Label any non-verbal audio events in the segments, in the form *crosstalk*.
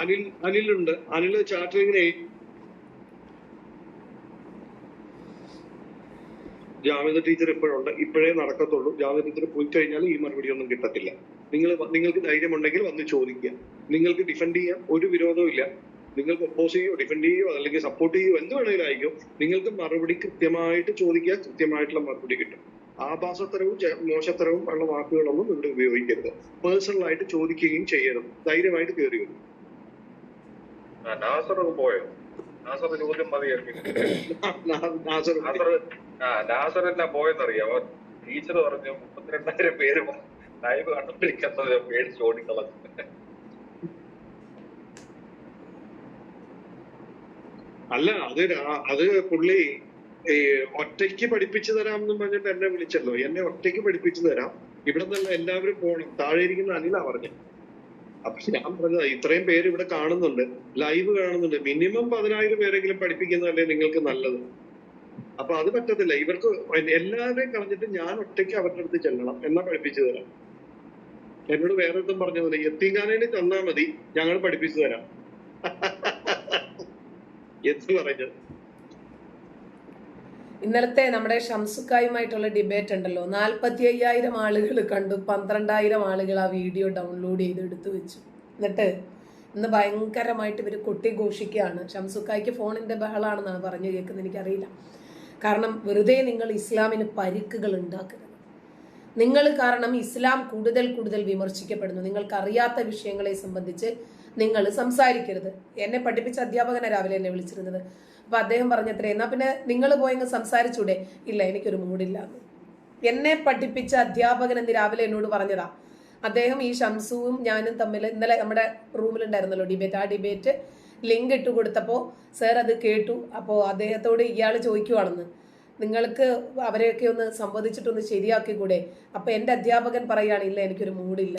അനിൽ അനിലുണ്ട്. അനിൽ ചാറ്ററിങ്ങിനെ ജാമ്യത ടീച്ചർ ഇപ്പോഴുണ്ട്. ഇപ്പോഴേ നടക്കത്തുള്ളൂ. ജാമ്യത ടീച്ചർ പോയി കഴിഞ്ഞാൽ ഈ മറുപടി ഒന്നും കിട്ടത്തില്ല. നിങ്ങൾ നിങ്ങൾക്ക് ധൈര്യമുണ്ടെങ്കിൽ വന്ന് ചോദിക്കുക. നിങ്ങൾക്ക് ഡിഫെൻഡ് ചെയ്യാം ഒരു വിരോധവും ഇല്ല. നിങ്ങൾക്ക് ഒപ്പോസ് ചെയ്യോ ഡിഫെൻഡ് ചെയ്യോ അല്ലെങ്കിൽ സപ്പോർട്ട് ചെയ്യോ എന്ത് വേണമെങ്കിലും ആയിക്കോ നിങ്ങൾക്ക് മറുപടി കൃത്യമായിട്ട് ചോദിക്കുക കൃത്യമായിട്ടുള്ള മറുപടി കിട്ടും. ആഭാസത്തരവും മോശത്തരവും ഉള്ള വാക്കുകളൊന്നും ഇവിടെ ഉപയോഗിക്കരുത്. പേഴ്സണൽ ആയിട്ട് ചോദിക്കുകയും ചെയ്യരുത്. ധൈര്യമായിട്ട് കയറി വരും നാസർ പോയോ? നാസർ ചോദ്യം നാസർ ആ നാസർ എന്നാ പോയെന്നറിയാമോ ടീച്ചർ പറഞ്ഞു മുപ്പത്തിരണ്ടായിരം പേര് ലൈവ് കണ്ടുപിടിക്കുന്നത് പേടിച്ച് ഓടിക്കളഞ്ഞു. അല്ല അത് അത് പുള്ളി ഈ ഒറ്റയ്ക്ക് പഠിപ്പിച്ചു തരാം എന്ന് പറഞ്ഞിട്ട് എന്നെ വിളിച്ചല്ലോ. എന്നെ ഒറ്റയ്ക്ക് പഠിപ്പിച്ചു തരാം. ഇവിടെ നിന്ന് എല്ലാവരും പോകണം താഴെ ഇരിക്കുന്ന അനിലാ പറഞ്ഞു. അപ്പൊ ഞാൻ പറഞ്ഞത് ഇത്രയും പേര് ഇവിടെ കാണുന്നുണ്ട് ലൈവ് കാണുന്നുണ്ട്. മിനിമം പതിനായിരം പേരെങ്കിലും പഠിപ്പിക്കുന്നതല്ലേ നിങ്ങൾക്ക് നല്ലത്? അപ്പൊ അത് പറ്റത്തില്ല. ഇവർക്ക് എല്ലാവരെയും കളഞ്ഞിട്ട് ഞാൻ ഒറ്റയ്ക്ക് അവരുടെ അടുത്ത് ചെല്ലണം. എന്നാ പഠിപ്പിച്ചു തരാം. എന്നോട് വേറെ ഒന്നും പറഞ്ഞ പോലെ എത്തിങ്ങാനേനെ തന്നാ മതി. ഞങ്ങൾ പഠിപ്പിച്ചു തരാം. *laughs* എന്ന് പറഞ്ഞത് ഇന്നലത്തെ നമ്മുടെ ഷംസുക്കായുമായിട്ടുള്ള ഡിബേറ്റ് ഉണ്ടല്ലോ. നാൽപ്പത്തി അയ്യായിരം ആളുകൾ കണ്ടു. പന്ത്രണ്ടായിരം ആളുകൾ ആ വീഡിയോ ഡൗൺലോഡ് ചെയ്ത് എടുത്തു വെച്ചു. എന്നിട്ട് ഇന്ന് ഭയങ്കരമായിട്ട് ഇവർ കൊട്ടിഘോഷിക്കുകയാണ്. ഷംസുക്കായ്ക്ക് ഫോണിന്റെ ബഹളാണെന്നാണ് പറഞ്ഞു കേൾക്കുന്നത്. എനിക്കറിയില്ല. കാരണം വെറുതെ നിങ്ങൾ ഇസ്ലാമിന് പരിക്കുകൾ ഉണ്ടാക്കരുത്. നിങ്ങൾ കാരണം ഇസ്ലാം കൂടുതൽ കൂടുതൽ വിമർശിക്കപ്പെടുന്നു. നിങ്ങൾക്ക് അറിയാത്ത വിഷയങ്ങളെ സംബന്ധിച്ച് നിങ്ങൾ സംസാരിക്കരുത്. എന്നെ പഠിപ്പിച്ച അധ്യാപകനെ രാവിലെ എന്നെ വിളിച്ചിരുന്നത്. അപ്പൊ അദ്ദേഹം പറഞ്ഞത്രേ എന്നാ പിന്നെ നിങ്ങൾ പോയങ്ങ് സംസാരിച്ചൂടെ? ഇല്ല എനിക്കൊരു മൂടില്ല എന്ന്. പഠിപ്പിച്ച അധ്യാപകൻ എന്ന് രാവിലെ എന്നോട് പറഞ്ഞതാ. അദ്ദേഹം ഈ ഷംസുവും ഞാനും തമ്മിൽ ഇന്നലെ നമ്മുടെ റൂമിലുണ്ടായിരുന്നല്ലോ ഡിബേറ്റ്. ആ ഡിബേറ്റ് ലിങ്ക് ഇട്ട് കൊടുത്തപ്പോൾ സാർ അത് കേട്ടു. അപ്പോൾ അദ്ദേഹത്തോട് ഇയാൾ ചോദിക്കുവാണെന്ന്. നിങ്ങൾക്ക് അവരെയൊക്കെ ഒന്ന് സംവദിച്ചിട്ടൊന്ന് ശരിയാക്കി കൂടെ അപ്പൊ എന്റെ അധ്യാപകൻ പറയുകയാണ് ഇല്ല എനിക്കൊരു മൂടില്ല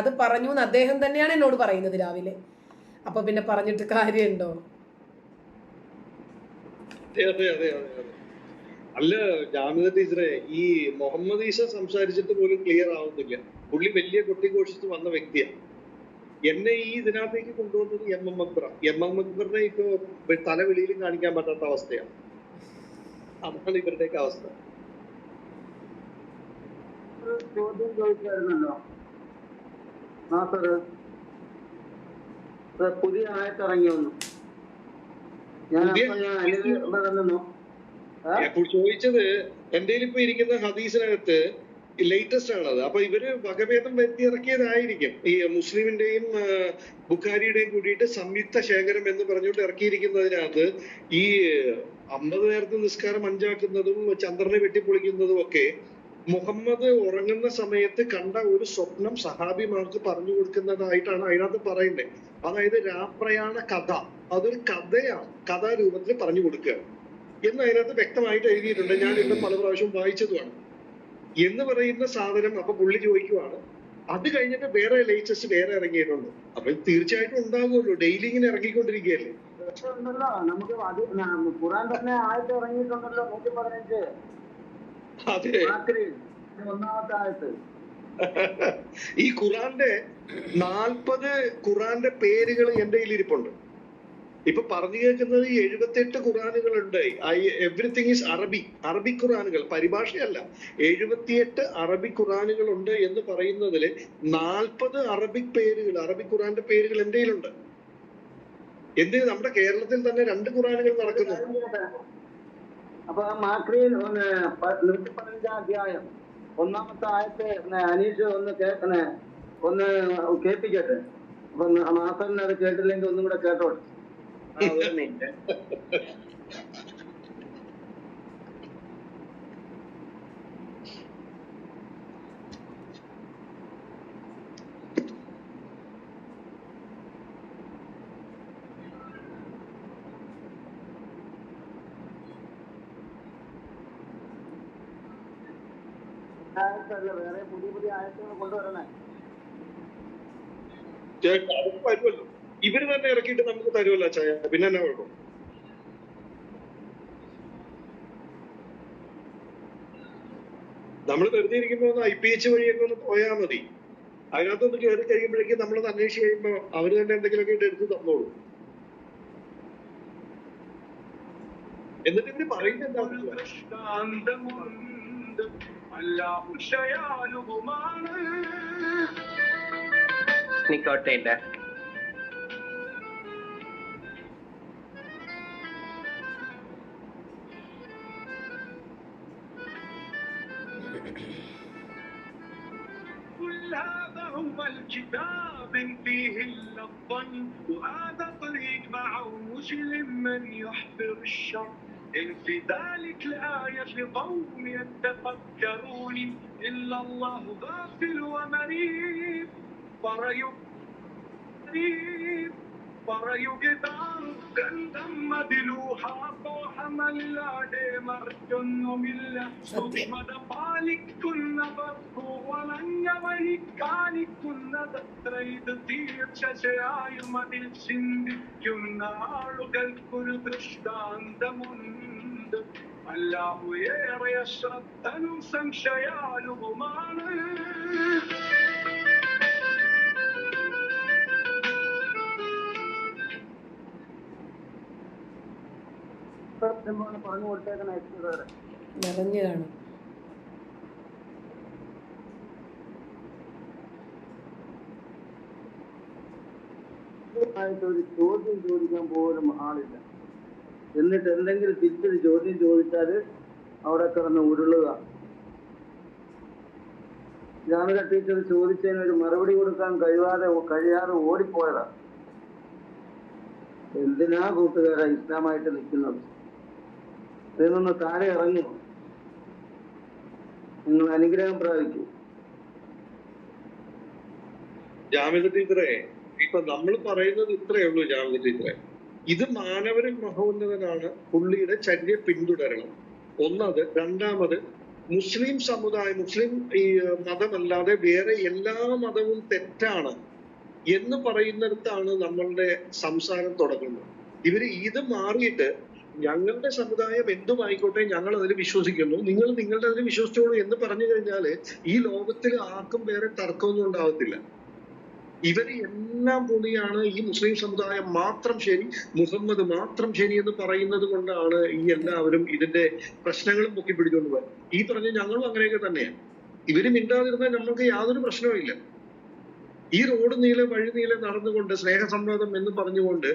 അത് പറഞ്ഞു എന്ന് അദ്ദേഹം തന്നെയാണ് എന്നോട് പറയുന്നത് രാവിലെ. അപ്പൊ പിന്നെ പറഞ്ഞിട്ട് കാര്യമുണ്ടോ? അതെ അതെ അതെ അതെ അല്ല ജാമിത ടീച്ചറെ ഈ മുഹമ്മദ് ഈസ സംസാരിച്ചിട്ട് പോലും ക്ലിയർ ആവുന്നില്ല. പുള്ളി വലിയ കൊട്ടിഘോഷിച്ച് വന്ന വ്യക്തിയാണ് എന്നെ ഈ ഇതിനകത്തേക്ക് കൊണ്ടുവന്നത് M M Akbar M M അക്ബറിനെ ഇപ്പൊ തല വെളിയിലും കാണിക്കാൻ പറ്റാത്ത അവസ്ഥയാണ് അതാണ് ഇവരുടെയൊക്കെ അവസ്ഥ. പുതിയ ആയത്തിറങ്ങി വന്നു ഞാൻ പുതിയ- അപ്പൊ ഞാൻ അനിൽ ഇവിടെ നിന്നു ഏ? അപ്പോൾ ചോദിച്ചത് എന്റെ ഇപ്പൊ ഇരിക്കുന്ന ഹദീസിനകത്ത് ലേറ്റസ്റ്റ് ആണത്. അപ്പൊ ഇവർ വകഭേദം വരുത്തി ഇറക്കിയതായിരിക്കും ഈ മുസ്ലിമിന്റെയും ബുഖാരിയുടെയും കൂടിയിട്ട് സംയുക്ത ശേഖരം എന്ന് പറഞ്ഞുകൊണ്ട് ഇറക്കിയിരിക്കുന്നതിനകത്ത് ഈ അമ്പത് നേരത്തെ നിസ്കാരം അഞ്ചാക്കുന്നതും ചന്ദ്രനെ വെട്ടിപ്പൊളിക്കുന്നതും ഒക്കെ മുഹമ്മദ് ഉറങ്ങുന്ന സമയത്ത് കണ്ട ഒരു സ്വപ്നം സഹാബിമാർക്ക് പറഞ്ഞു കൊടുക്കുന്നതായിട്ടാണ് അതിനകത്ത് പറയുന്നത്. അതായത് രാപ്രയാണ കഥ. അതൊരു കഥയാണ് കഥാരൂപത്തിൽ പറഞ്ഞു കൊടുക്കുക. എന്ന് അതിനകത്ത് വ്യക്തമായിട്ട് എഴുതിയിട്ടുണ്ട്. ഞാൻ ഇവിടെ പല പ്രാവശ്യം വായിച്ചതുമാണ്. എന്ന് പറയുന്ന സാധനം അപ്പൊ പുള്ളി ചോദിക്കുവാണ് അത് കഴിഞ്ഞിട്ട് വേറെ ലേറ്റസ്റ്റ് വേറെ ഇറങ്ങിയിട്ടുണ്ട്. അപ്പൊ തീർച്ചയായിട്ടും ഉണ്ടാകുമല്ലോ ഡെയിലി ഇങ്ങനെ ഇറങ്ങിക്കൊണ്ടിരിക്കുകയല്ലേ? ഉണ്ടല്ലോ നമുക്ക് ഖുറാൻ തന്നെ ആയിട്ട് ഇറങ്ങിയിട്ടുണ്ടല്ലോ നൂറ്റി പതിനഞ്ച് അതെ ഒന്നാമത്തെ ഈ ഖുറാന്റെ നാൽപ്പത് ഖുറാന്റെ പേരുകൾ എന്റെ കയ്യിൽ ഇരിപ്പുണ്ട് ഇപ്പൊ പറഞ്ഞു കേൾക്കുന്നത് എഴുപത്തെട്ട് ഖുറാനുകളുണ്ട് എവറിത്തിങ് ഈസ് അറബി അറബി ഖുറാനുകൾ പരിഭാഷയല്ല. എഴുപത്തിയെട്ട് അറബി ഖുറാനുകൾ ഉണ്ട് എന്ന് പറയുന്നതിൽ നാൽപ്പത് അറബിക് പേരുകൾ അറബി ഖുറാന്റെ പേരുകൾ എന്റെ കയ്യിലുണ്ട്. എന്ത് നമ്മുടെ കേരളത്തിൽ തന്നെ രണ്ട് ഖുറാനുകൾ നടക്കുന്നു. അപ്പൊ ആ പ- നൂറ്റി പതിനഞ്ചാം അധ്യായം ഒന്നാമത്തെ ആയത്തെ അനീഷ് ഒന്ന് കേൾക്കണേ ഒന്ന് കേൾപ്പിക്കട്ടെ? അപ്പൊ മാസറിന് അത് കേട്ടില്ലെങ്കിൽ ഒന്നും കൂടെ കേട്ടോട്ടെ വേറെ പുതിയ പുതിയ ആയത്തുകൾ കൊണ്ടുവരണേ? വരുമല്ലോ ഇവർ തന്നെ ഇറക്കിയിട്ട് നമുക്ക് തരുമല്ലോ ചായ? പിന്നെ എന്നാ കുഴപ്പം? നമ്മൾ വെറുതെ ഇരിക്കുമ്പോ ഒന്ന് ഐ പി എച്ച് വഴിയൊക്കെ ഒന്ന് പോയാൽ മതി. അതിനകത്തൊന്ന് കയറി കഴിയുമ്പോഴേക്കും നമ്മളത് അന്വേഷിച്ച് കഴിയുമ്പോൾ അവർ തന്നെ എന്തെങ്കിലുമൊക്കെ ഇട്ട് എടുത്ത് തന്നോളൂ. എന്നിട്ട് ഇവർ ശയാലുവുമാണ് നിക്കോട്ടെ كتاب فيه إلا الظن وهذا طريق معه مسلم من يحفر الشر. إن في ذلك الآية لقوم يتفكرون إلا الله غافل ومريب. فريب. مريب പറയുകതാൻ ഗന്ധം മതിലൂഹാപ്പോഹമല്ലാതെ മറിച്ചൊന്നുമില്ല സുഖിമത പാലിക്കുന്നവർക്കു വളഞ്ഞ വഴി കാണിക്കുന്നതത്ര ഇത് തീർച്ചയായും അതിൽ ചിന്തിക്കുന്ന ആളുകൾക്കൊരു ദൃഷ്ടാന്തമുണ്ട് അല്ലാഹു ഏറെ ശ്രദ്ധനും സംശയാലുവുമാണ്. പറഞ്ഞു കൊടുത്തേക്കണ എക്സ്പീരിയർ നിറഞ്ഞു കാണും ഒരു ചോദ്യം ചോദിക്കാൻ പോലും ആളില്ല. എന്നിട്ട് എന്തെങ്കിലും തിരിച്ചൊരു ചോദ്യം ചോദിച്ചാൽ അവിടെ കിടന്ന് ഉരുളുക. ജാമിക ടീച്ചർ ചോദിച്ചതിന് ഒരു മറുപടി കൊടുക്കാൻ കഴിയാതെ കഴിയാതെ ഓടിപ്പോയതാ. എന്തിനാ കൂട്ടുകാരാ ഇസ്ലാമായിട്ട് നിൽക്കുന്നത്? ഇതിൽ നിന്ന് താഴെ ഇറങ്ങും നിങ്ങൾ അനുഗ്രഹം പ്രാപിക്കും. ജാമിക ടീച്ചറെ ഇപ്പൊ നമ്മൾ പറയുന്നത് ഇത്രയേ ഉള്ളൂ ജാമിക ടീച്ചറെ. ഇത് മാനവരിൽ മഹോന്നതനാണ് പുള്ളിയുടെ ചര്യ പിന്തുടരണം. ഒന്നത് രണ്ടാമത് മുസ്ലിം സമുദായം മുസ്ലിം ഈ മതമല്ലാതെ വേറെ എല്ലാ മതവും തെറ്റാണ് എന്ന് പറയുന്നിടത്താണ് നമ്മളുടെ സംസാരം തുടങ്ങുന്നത്. ഇവർ ഇത് മാറിയിട്ട് ഞങ്ങളുടെ സമുദായം എന്തുമായിക്കോട്ടെ ഞങ്ങൾ അതിൽ വിശ്വസിക്കുന്നു. നിങ്ങൾ നിങ്ങളുടെ അതിൽ വിശ്വസിച്ചോളൂ എന്ന് പറഞ്ഞു കഴിഞ്ഞാൽ ഈ ലോകത്തിൽ ആർക്കും വേറെ തർക്കമൊന്നും ഉണ്ടാവത്തില്ല. ഇവർ എല്ലാം പൊളിയാണ് ഈ മുസ്ലിം സമുദായം മാത്രം ശരി മുഹമ്മദ് മാത്രം ശരി എന്ന് പറയുന്നത് കൊണ്ടാണ് ഈ എല്ലാവരും ഇതിന്റെ പ്രശ്നങ്ങളും പൊക്കി പിടിച്ചുകൊണ്ട് പോയത്. ഈ പറഞ്ഞ ഞങ്ങളും അങ്ങനെയൊക്കെ തന്നെയാണ് ഇവർ മിണ്ടാതിരുന്നാൽ നമ്മൾക്ക് യാതൊരു പ്രശ്നവും ഇല്ല ഈ റോഡ് നീളെ വഴി നീളെ നടന്നുകൊണ്ട് സ്നേഹസംവാദം എന്ന് പറഞ്ഞുകൊണ്ട്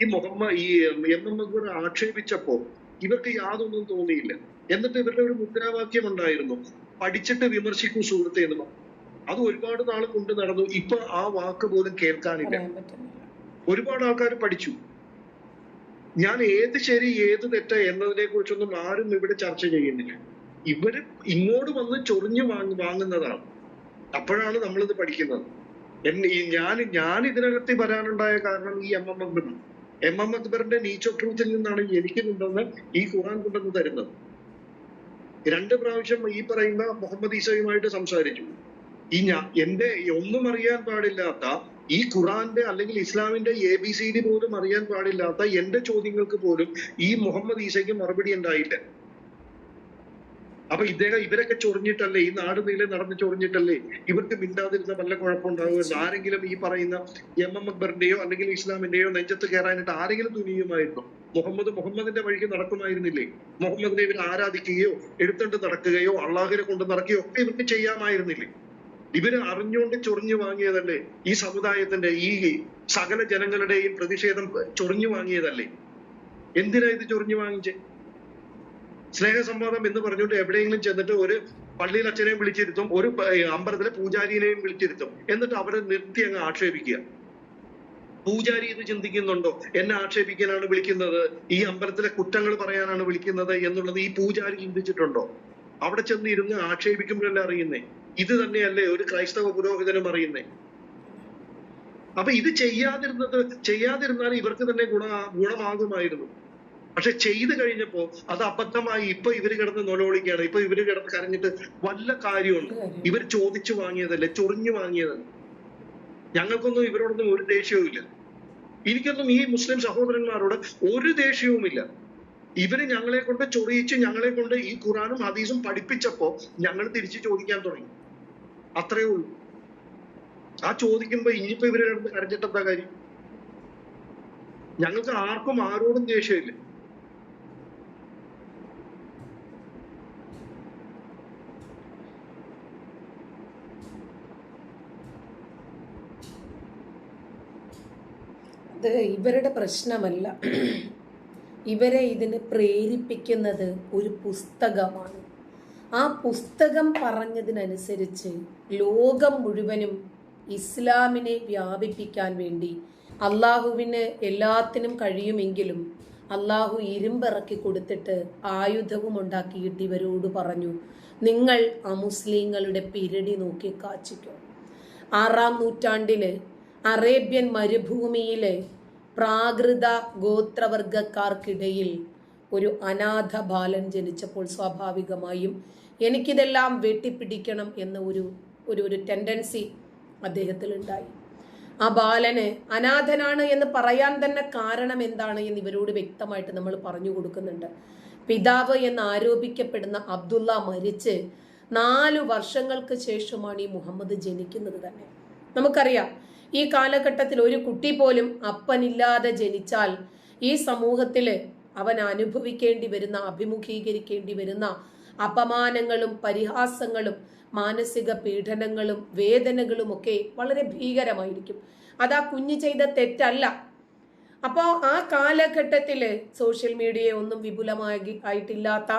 ഈ മുഹമ്മദ് ഈ എം എം അക്ബർ ആക്ഷേപിച്ചപ്പോ ഇവർക്ക് യാതൊന്നും തോന്നിയില്ല. എന്നിട്ട് ഇവരുടെ ഒരു മുദ്രാവാക്യം ഉണ്ടായിരുന്നു. പഠിച്ചിട്ട് വിമർശിക്കൂ സുഹൃത്തെ എന്ന് പറഞ്ഞു. അത് ഒരുപാട് നാൾ കൊണ്ട് നടന്നു. ഇപ്പൊ ആ വാക്ക് പോലും കേൾക്കാനില്ല. ഒരുപാട് ആൾക്കാർ പഠിച്ചു. ഞാൻ ഏത് ശരി ഏത് തെറ്റ് എന്നതിനെ കുറിച്ചൊന്നും ആരും ഇവിടെ ചർച്ച ചെയ്യുന്നില്ല. ഇവർ ഇങ്ങോട്ട് വന്ന് ചൊറിഞ്ഞു വാങ്ങ വാങ്ങുന്നതാണ്. അപ്പോഴാണ് നമ്മളിത് പഠിക്കുന്നത്. ഞാൻ ഞാൻ ഇതിനകത്ത് വരാനുണ്ടായ കാരണം ഈ M M Akbar M M അക്ബറിന്റെ നീച്ച് ഓഫ് ട്രൂത്തിൽ നിന്നാണ് എനിക്ക് കൊണ്ടുവന്ന് ഈ ഖുറാൻ കൊണ്ടുവന്ന് തരുന്നത്. രണ്ട് പ്രാവശ്യം ഈ പറയുന്ന മുഹമ്മദ് ഈസയുമായിട്ട് സംസാരിച്ചു. ഈ ഞാൻ എന്റെ ഒന്നും അറിയാൻ പാടില്ലാത്ത ഈ ഖുറാന്റെ അല്ലെങ്കിൽ ഇസ്ലാമിന്റെ എ ബി സി ഡി പോലും അറിയാൻ പാടില്ലാത്ത എന്റെ ചോദ്യങ്ങൾക്ക് പോലും ഈ മുഹമ്മദ് ഈസയ്ക്ക് മറുപടി ഉണ്ടായില്ല. അപ്പൊ ഇദ്ദേഹം ഇവരൊക്കെ ചൊറിഞ്ഞിട്ടല്ലേ ഈ നാട് നീളെ നടന്ന് ചൊറിഞ്ഞിട്ടല്ലേ? ഇവർക്ക് മിണ്ടാതിരുന്ന വല്ല കുഴപ്പമുണ്ടാകുമെന്ന് ആരെങ്കിലും ഈ പറയുന്ന എം എം അക്ബറിന്റെയോ അല്ലെങ്കിൽ ഇസ്ലാമിന്റെയോ നെഞ്ചത്ത് കയറാനായിട്ട് ആരെങ്കിലും തുനിയുമായിരുന്നു? മുഹമ്മദ് മുഹമ്മദിന്റെ വഴിക്ക് നടക്കുമായിരുന്നില്ലേ? മുഹമ്മദിനെ ഇവർ ആരാധിക്കുകയോ എടുത്തുകൊണ്ട് നടക്കുകയോ അള്ളാഹിനെ കൊണ്ട് നടക്കുകയോ ഒക്കെ ഇവർക്ക് ചെയ്യാമായിരുന്നില്ലേ? ഇവർ അറിഞ്ഞുകൊണ്ട് ചൊറിഞ്ഞു വാങ്ങിയതല്ലേ? ഈ സമുദായത്തിന്റെ ഈ സകല ജനങ്ങളുടെയും പ്രതിഷേധം ചൊറിഞ്ഞു വാങ്ങിയതല്ലേ? എന്തിനാ ഇത് ചൊറിഞ്ഞു വാങ്ങിച്ചേ? സ്നേഹസംവാദം എന്ന് പറഞ്ഞുകൊണ്ട് എവിടെയെങ്കിലും ചെന്നിട്ട് ഒരു പള്ളിയിൽ അച്ഛനെയും വിളിച്ചിരുത്തും ഒരു അമ്പലത്തിലെ പൂജാരിയെയും വിളിച്ചിരുത്തും. എന്നിട്ട് അവരെ നിർത്തി അങ്ങ് ആക്ഷേപിക്കുക. പൂജാരി ഇത് ചിന്തിക്കുന്നുണ്ടോ? എന്നെ ആക്ഷേപിക്കാനാണ് വിളിക്കുന്നത്? ഈ അമ്പലത്തിലെ കുറ്റങ്ങൾ പറയാനാണ് വിളിക്കുന്നത് എന്നുള്ളത് ഈ പൂജാരി ചിന്തിച്ചിട്ടുണ്ടോ? അവിടെ ചെന്ന് ഇരുന്ന് ആക്ഷേപിക്കുമ്പോഴല്ലേ അറിയുന്നേ? ഇത് തന്നെയല്ലേ ഒരു ക്രൈസ്തവ പുരോഹിതനും അറിയുന്നേ? അപ്പൊ ഇത് ചെയ്യാതിരുന്നത് ചെയ്യാതിരുന്നാൽ ഇവർക്ക് തന്നെ ഗുണ ഗുണമാകുമായിരുന്നു. പക്ഷെ ചെയ്തു കഴിഞ്ഞപ്പോ അത് അബദ്ധമായി. ഇപ്പൊ ഇവർ കിടന്ന് നൊലോളിക്കുകയാണ്. ഇപ്പൊ ഇവർ കിടന്ന് കരഞ്ഞിട്ട് വല്ല കാര്യമുണ്ട്? ഇവർ ചോദിച്ചു വാങ്ങിയതല്ലേ ചൊറിഞ്ഞു വാങ്ങിയതല്ല. ഞങ്ങൾക്കൊന്നും ഇവരോടൊന്നും ഒരു ദേഷ്യവും ഇല്ല. എനിക്കൊന്നും ഈ മുസ്ലിം സഹോദരന്മാരോട് ഒരു ദേഷ്യവുമില്ല. ഇവർ ഞങ്ങളെ കൊണ്ട് ചൊറിയിച്ച് ഞങ്ങളെ കൊണ്ട് ഈ ഖുറാനും ഹദീസും പഠിപ്പിച്ചപ്പോ ഞങ്ങൾ തിരിച്ചു ചോദിക്കാൻ തുടങ്ങി. അത്രയേ ഉള്ളൂ. ആ ചോദിക്കുമ്പോ ഇനിയിപ്പോ ഇവരെ കരഞ്ഞിട്ട് എന്താ കാര്യം? ഞങ്ങൾക്ക് ആർക്കും ആരോടും ദേഷ്യമില്ല. അത് ഇവരുടെ പ്രശ്നമല്ല. ഇവരെ ഇതിന് പ്രേരിപ്പിക്കുന്നത് ഒരു പുസ്തകമാണ്. ആ പുസ്തകം പറഞ്ഞതിനനുസരിച്ച് ലോകം മുഴുവനും ഇസ്ലാമിനെ വ്യാപിപ്പിക്കാൻ വേണ്ടി അള്ളാഹുവിന് എല്ലാത്തിനും കഴിയുമെങ്കിലും അള്ളാഹു ഇരുമ്പിറക്കി കൊടുത്തിട്ട് ആയുധവും ഉണ്ടാക്കിയിട്ട് ഇവരോട് പറഞ്ഞു നിങ്ങൾ അമുസ്ലിങ്ങളുടെ പിരടി നോക്കി കാച്ചിക്കോ. ആറാം നൂറ്റാണ്ടിൽ അറേബ്യൻ മരുഭൂമിയിലെ പ്രാകൃത ഗോത്രവർഗക്കാർക്കിടയിൽ ഒരു അനാഥ ബാലൻ ജനിച്ചപ്പോൾ സ്വാഭാവികമായും എനിക്കിതെല്ലാം വെട്ടിപ്പിടിക്കണം എന്ന ഒരു ഒരു ഒരു ടെൻഡൻസി അദ്ദേഹത്തിൽ ഉണ്ടായി ആ ബാലന് അനാഥനാണ് എന്ന് പറയാൻ തന്നെ കാരണം എന്താണ് എന്ന് ഇവരോട് വ്യക്തമായിട്ട് നമ്മൾ പറഞ്ഞു കൊടുക്കുന്നുണ്ട്. പിതാവ് എന്ന് ആരോപിക്കപ്പെടുന്ന അബ്ദുള്ള മരിച്ച് നാലു വർഷങ്ങൾക്ക് ശേഷമാണ് ഈ മുഹമ്മദ് ജനിക്കുന്നത് തന്നെ. നമുക്കറിയാം ഈ കാലഘട്ടത്തിൽ ഒരു കുട്ടി പോലും അപ്പനില്ലാതെ ജനിച്ചാൽ ഈ സമൂഹത്തിൽ അവൻ അനുഭവിക്കേണ്ടി വരുന്ന അഭിമുഖീകരിക്കേണ്ടി വരുന്ന അപമാനങ്ങളും പരിഹാസങ്ങളും മാനസിക പീഡനങ്ങളും വേദനകളും ഒക്കെ വളരെ ഭീകരമായിരിക്കും. അത് ആ കുഞ്ഞ് ചെയ്ത തെറ്റല്ല. അപ്പോൾ ആ കാലഘട്ടത്തിൽ സോഷ്യൽ മീഡിയ ഒന്നും വിപുലമായി ആയിട്ടില്ലാത്ത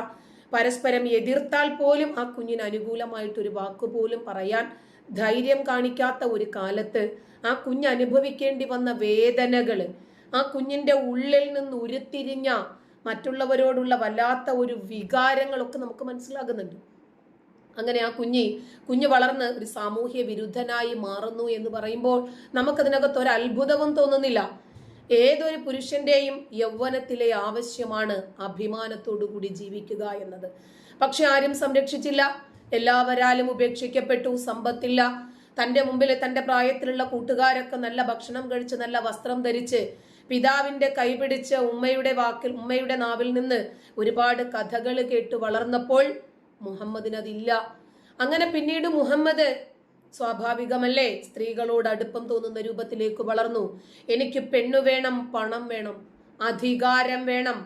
പരസ്പരം എതിർത്താൽ പോലും ആ കുഞ്ഞിന് അനുകൂലമായിട്ടൊരു വാക്കുപോലും പറയാൻ ധൈര്യം കാണിക്കാത്ത ഒരു കാലത്ത് ആ കുഞ്ഞ് അനുഭവിക്കേണ്ടി വന്ന വേദനകൾ ആ കുഞ്ഞിന്റെ ഉള്ളിൽ നിന്ന് ഉരുത്തിരിഞ്ഞ മറ്റുള്ളവരോടുള്ള വല്ലാത്ത ഒരു വികാരങ്ങളൊക്കെ നമുക്ക് മനസ്സിലാകുന്നുണ്ട്. അങ്ങനെ ആ കുഞ്ഞി കുഞ്ഞ് വളർന്ന് ഒരു സാമൂഹ്യ വിരുദ്ധനായി മാറുന്നു എന്ന് പറയുമ്പോൾ നമുക്കതിനകത്ത് ഒരു അത്ഭുതവും തോന്നുന്നില്ല. ഏതൊരു പുരുഷന്റെയും യൗവനത്തിലെ ആവശ്യമാണ് അഭിമാനത്തോടു കൂടി ജീവിക്കുക എന്നത്. പക്ഷെ ആരും സംരക്ഷിച്ചില്ല. എല്ലാവരാലും ഉപേക്ഷിക്കപ്പെട്ടു. സമ്പത്തില്ല. തന്റെ മുമ്പിൽ തന്റെ പ്രായത്തിലുള്ള കൂട്ടുകാരൊക്കെ നല്ല ഭക്ഷണം കഴിച്ച് നല്ല വസ്ത്രം ധരിച്ച് പിതാവിന്റെ കൈപിടിച്ച് ഉമ്മയുടെ വാക്കിൽ ഉമ്മയുടെ നാവിൽ നിന്ന് ഒരുപാട് കഥകൾ കേട്ട് വളർന്നപ്പോൾ മുഹമ്മദിന് അതില്ല. അങ്ങനെ പിന്നീട് മുഹമ്മദ് സ്വാഭാവികമല്ലേ? സ്ത്രീകളോട് അടുപ്പം തോന്നുന്ന രൂപത്തിലേക്ക് വളർന്നു. എനിക്ക് പെണ്ണു വേണം പണം വേണം അധികാരം വേണം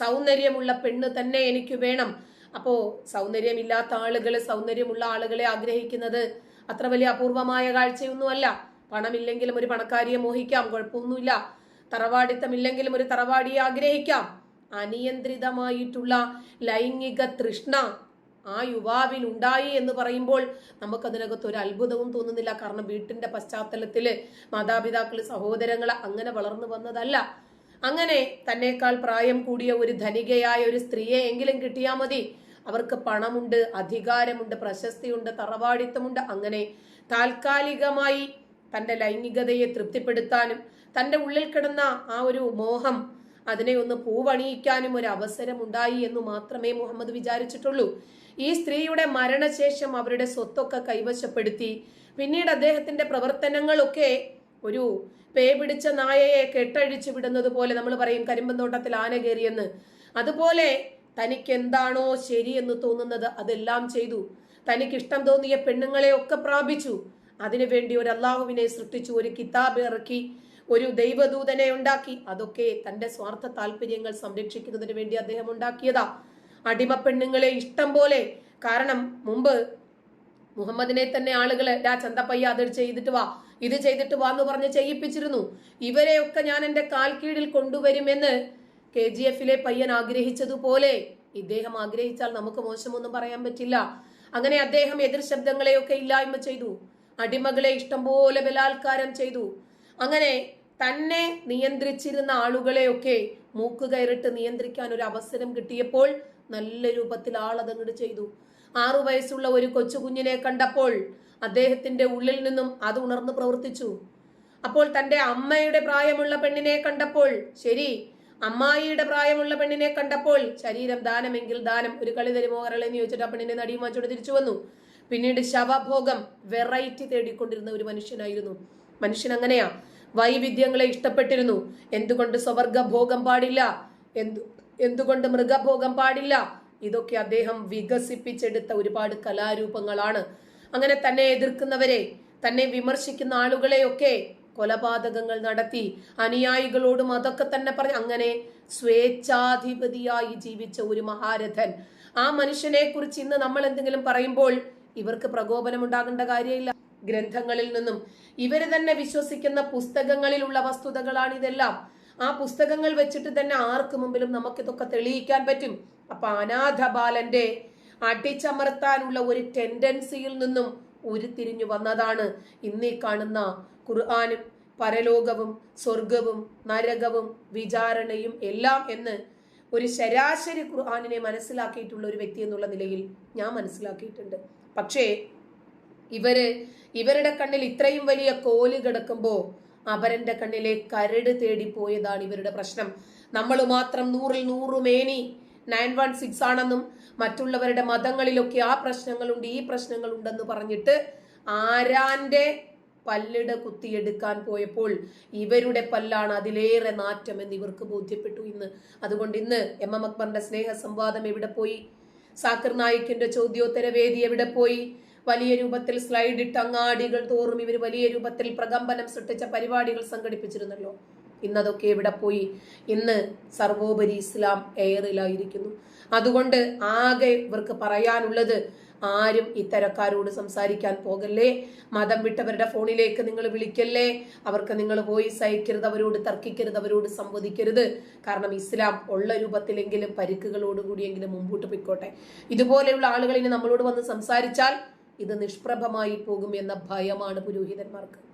സൗന്ദര്യമുള്ള പെണ്ണ് തന്നെ എനിക്ക് വേണം. അപ്പോ സൗന്ദര്യമില്ലാത്ത ആളുകൾ സൗന്ദര്യമുള്ള ആളുകളെ ആഗ്രഹിക്കുന്നത് അത്ര വലിയ അപൂർവമായ കാഴ്ചയൊന്നുമല്ല. പണമില്ലെങ്കിലും ഒരു പണക്കാരിയെ മോഹിക്കാം കുഴപ്പമൊന്നുമില്ല. തറവാടിത്തമില്ലെങ്കിലും ഒരു തറവാടിയെ ആഗ്രഹിക്കാം. അനിയന്ത്രിതമായിട്ടുള്ള ലൈംഗിക തൃഷ്ണ ആ യുവാവിൽ ഉണ്ടായി എന്ന് പറയുമ്പോൾ നമുക്കതിനകത്ത് ഒരു അത്ഭുതവും തോന്നുന്നില്ല. കാരണം വീട്ടിന്റെ പശ്ചാത്തലത്തിൽ മാതാപിതാക്കൾ സഹോദരങ്ങൾ അങ്ങനെ വളർന്നു വന്നതല്ല. അങ്ങനെ തന്നെക്കാൾ പ്രായം കൂടിയ ഒരു ധനികയായ ഒരു സ്ത്രീയെ എങ്കിലും കിട്ടിയാൽ മതി. അവർക്ക് പണമുണ്ട് അധികാരമുണ്ട് പ്രശസ്തിയുണ്ട് തറവാടിത്തമുണ്ട്. അങ്ങനെ താൽക്കാലികമായി തന്റെ ലൈംഗികതയെ തൃപ്തിപ്പെടുത്താനും തന്റെ ഉള്ളിൽ കിടന്ന ആ ഒരു മോഹം അതിനെ ഒന്ന് പൂവണിയിക്കാനും ഒരു അവസരം ഉണ്ടായി എന്ന് മാത്രമേ മുഹമ്മദ് വിചാരിച്ചിട്ടുള്ളൂ. ഈ സ്ത്രീയുടെ മരണശേഷം അവരുടെ സ്വത്തൊക്കെ കൈവശപ്പെടുത്തി. പിന്നീട് അദ്ദേഹത്തിന്റെ പ്രവർത്തനങ്ങളൊക്കെ ഒരു പേ പിടിച്ച നായയെ കെട്ടഴിച്ചു വിടുന്നത് പോലെ നമ്മൾ പറയും കരിമ്പന്തോട്ടത്തിൽ ആന കയറിയെന്ന്. അതുപോലെ തനിക്ക് എന്താണോ ശരിയെന്ന് തോന്നുന്നത് അതെല്ലാം ചെയ്തു. തനിക്ക് ഇഷ്ടം തോന്നിയ പെണ്ണുങ്ങളെ ഒക്കെ പ്രാപിച്ചു. അതിനുവേണ്ടി ഒരു അള്ളാഹുവിനെ സൃഷ്ടിച്ചു ഒരു കിതാബ് ഇറക്കി ഒരു ദൈവദൂതനെ ഉണ്ടാക്കി. അതൊക്കെ തന്റെ സ്വാർത്ഥ താല്പര്യങ്ങൾ സംരക്ഷിക്കുന്നതിന് വേണ്ടി അദ്ദേഹം ഉണ്ടാക്കിയതാ. അടിമ പെണ്ണുങ്ങളെ ഇഷ്ടം പോലെ. കാരണം മുമ്പ് മുഹമ്മദിനെ തന്നെ ആളുകൾ രാ ചന്തപ്പയ്യ അത് ചെയ്തിട്ട് വാ. ഇത് ചെയ്തിട്ട് വാന്ന് പറഞ്ഞ് ചെയ്യിപ്പിച്ചിരുന്നു. ഇവരെയൊക്കെ ഞാൻ എന്റെ കാൽ കീഴിൽ കൊണ്ടുവരുമെന്ന് കെ ജി എഫിലെ പയ്യൻ ആഗ്രഹിച്ചതുപോലെ. ഇദ്ദേഹം ആഗ്രഹിച്ചാൽ നമുക്ക് മോശമൊന്നും പറയാൻ പറ്റില്ല. അങ്ങനെ അദ്ദേഹം എതിർ ശബ്ദങ്ങളെയൊക്കെ ഇല്ലായ്മ ചെയ്തു. അടിമകളെ ഇഷ്ടംപോലെ ബലാത്കാരം ചെയ്തു. അങ്ങനെ തന്നെ നിയന്ത്രിച്ചിരുന്ന ആളുകളെയൊക്കെ മൂക്ക് കയറിട്ട് നിയന്ത്രിക്കാൻ ഒരു അവസരം കിട്ടിയപ്പോൾ നല്ല രൂപത്തിൽ ആളതങ്ങട് ചെയ്തു. ആറു വയസ്സുള്ള ഒരു കൊച്ചുകുഞ്ഞിനെ കണ്ടപ്പോൾ അദ്ദേഹത്തിന്റെ ഉള്ളിൽ നിന്നും അത് ഉണർന്നു പ്രവർത്തിച്ചു. അപ്പോൾ തന്റെ അമ്മയുടെ പ്രായമുള്ള പെണ്ണിനെ കണ്ടപ്പോൾ ശരി അമ്മായിയുടെ പ്രായമുള്ള പെണ്ണിനെ കണ്ടപ്പോൾ ശരീരം ദാനമെങ്കിൽ ദാനം ഒരു കളി തരുമോ കരളെന്ന് ചോദിച്ചിട്ട് ആ പെണ്ണിനെ നടിയും വാങ്ങിച്ചോട് തിരിച്ചു വന്നു. പിന്നീട് ശവഭോഗം വെറൈറ്റി തേടിക്കൊണ്ടിരുന്ന ഒരു മനുഷ്യനായിരുന്നു. മനുഷ്യൻ അങ്ങനെയാ വൈവിധ്യങ്ങളെ ഇഷ്ടപ്പെട്ടിരുന്നു. എന്തുകൊണ്ട് സ്വവർഗഭോഗം പാടില്ല? എന്തു എന്തുകൊണ്ട് മൃഗഭോഗം പാടില്ല? ഇതൊക്കെ അദ്ദേഹം വികസിപ്പിച്ചെടുത്ത ഒരുപാട് കലാരൂപങ്ങളാണ്. അങ്ങനെ തന്നെ എതിർക്കുന്നവരെ തന്നെ വിമർശിക്കുന്ന ആളുകളെയൊക്കെ കൊലപാതകങ്ങൾ നടത്തി അനുയായികളോടും അതൊക്കെ തന്നെ പറഞ്ഞ് അങ്ങനെ സ്വേച്ഛാധിപതിയായി ജീവിച്ച ഒരു മഹാരഥൻ. ആ മനുഷ്യനെ കുറിച്ച് ഇന്ന് നമ്മൾ എന്തെങ്കിലും പറയുമ്പോൾ ഇവർക്ക് പ്രകോപനം ഉണ്ടാകേണ്ട കാര്യമില്ല. ഗ്രന്ഥങ്ങളിൽ നിന്നും ഇവർ തന്നെ വിശ്വസിക്കുന്ന പുസ്തകങ്ങളിലുള്ള വസ്തുതകളാണ് ഇതെല്ലാം. ആ പുസ്തകങ്ങൾ വെച്ചിട്ട് തന്നെ ആർക്ക് മുമ്പിലും നമുക്കിതൊക്കെ തെളിയിക്കാൻ പറ്റും. അപ്പൊ അനാഥ ബാലന്റെ അടിച്ചമർത്താനുള്ള ഒരു ടെൻഡൻസിയിൽ നിന്നും ഉരുത്തിരിഞ്ഞു വന്നതാണ്. ഇന്നീ കാണുന്ന ഖുർആാനും പരലോകവും സ്വർഗവും നരകവും വിചാരണയും എല്ലാം എന്ന് ഒരു ശരാശരി ഖുർആാനിനെ മനസ്സിലാക്കിയിട്ടുള്ള ഒരു വ്യക്തി എന്നുള്ള നിലയിൽ ഞാൻ മനസ്സിലാക്കിയിട്ടുണ്ട്. പക്ഷേ ഇവർ ഇവരുടെ കണ്ണിൽ ഇത്രയും വലിയ കോൽ കിടക്കുമ്പോൾ അപരന്റെ കണ്ണിലെ കരട് തേടിപ്പോയതാണ് ഇവരുടെ പ്രശ്നം. നമ്മൾ മാത്രം നൂറിൽ നൂറ് മേനി നയൻ വൺ സിക്സ് ആണെന്നും മറ്റുള്ളവരുടെ മതങ്ങളിലൊക്കെ ആ പ്രശ്നങ്ങളുണ്ട് ഈ പ്രശ്നങ്ങളുണ്ടെന്ന് പറഞ്ഞിട്ട് ആരാന്റെ പല്ലിട കുത്തിയെടുക്കാൻ പോയപ്പോൾ ഇവരുടെ പല്ലാണ് അതിലേറെ നാറ്റം എന്ന് ഇവർക്ക് ബോധ്യപ്പെട്ടു ഇന്ന്. അതുകൊണ്ട് ഇന്ന് എം എം അക്ബറിന്റെ സ്നേഹ സംവാദം എവിടെ പോയി? സാക്കർ നായിക്കിന്റെ ചോദ്യോത്തര വേദി എവിടെ പോയി? വലിയ രൂപത്തിൽ സ്ലൈഡ് ഇട്ട് അങ്ങാടികൾ തോറും ഇവർ വലിയ രൂപത്തിൽ പ്രകമ്പനം സൃഷ്ടിച്ച പരിപാടികൾ സംഘടിപ്പിച്ചിരുന്നല്ലോ. ഇന്നതൊക്കെ എവിടെ പോയി? ഇന്ന് സർവോപരി ഇസ്ലാം എയറിലായിരിക്കുന്നു അതുകൊണ്ട് ആകെ ഇവർക്ക് പറയാനുള്ളത് ആരും ഇത്തരക്കാരോട് സംസാരിക്കാൻ പോകല്ലേ? മതം വിട്ടവരുടെ ഫോണിലേക്ക് നിങ്ങൾ വിളിക്കല്ലേ? അവർക്ക് നിങ്ങൾ വോയിസ് അയക്കരുത് അവരോട് തർക്കിക്കരുത് അവരോട് സംവദിക്കരുത്. കാരണം ഇസ്ലാം ഉള്ള രൂപത്തിലെങ്കിലും പരിക്കുകളോടുകൂടിയെങ്കിലും മുമ്പോട്ട് പൊയ്ക്കോട്ടെ. ഇതുപോലെയുള്ള ആളുകൾ ഇനി നമ്മളോട് വന്ന് സംസാരിച്ചാൽ ഇത് നിഷ്പ്രഭമായി പോകും എന്ന ഭയമാണ് പുരോഹിതന്മാർക്ക്.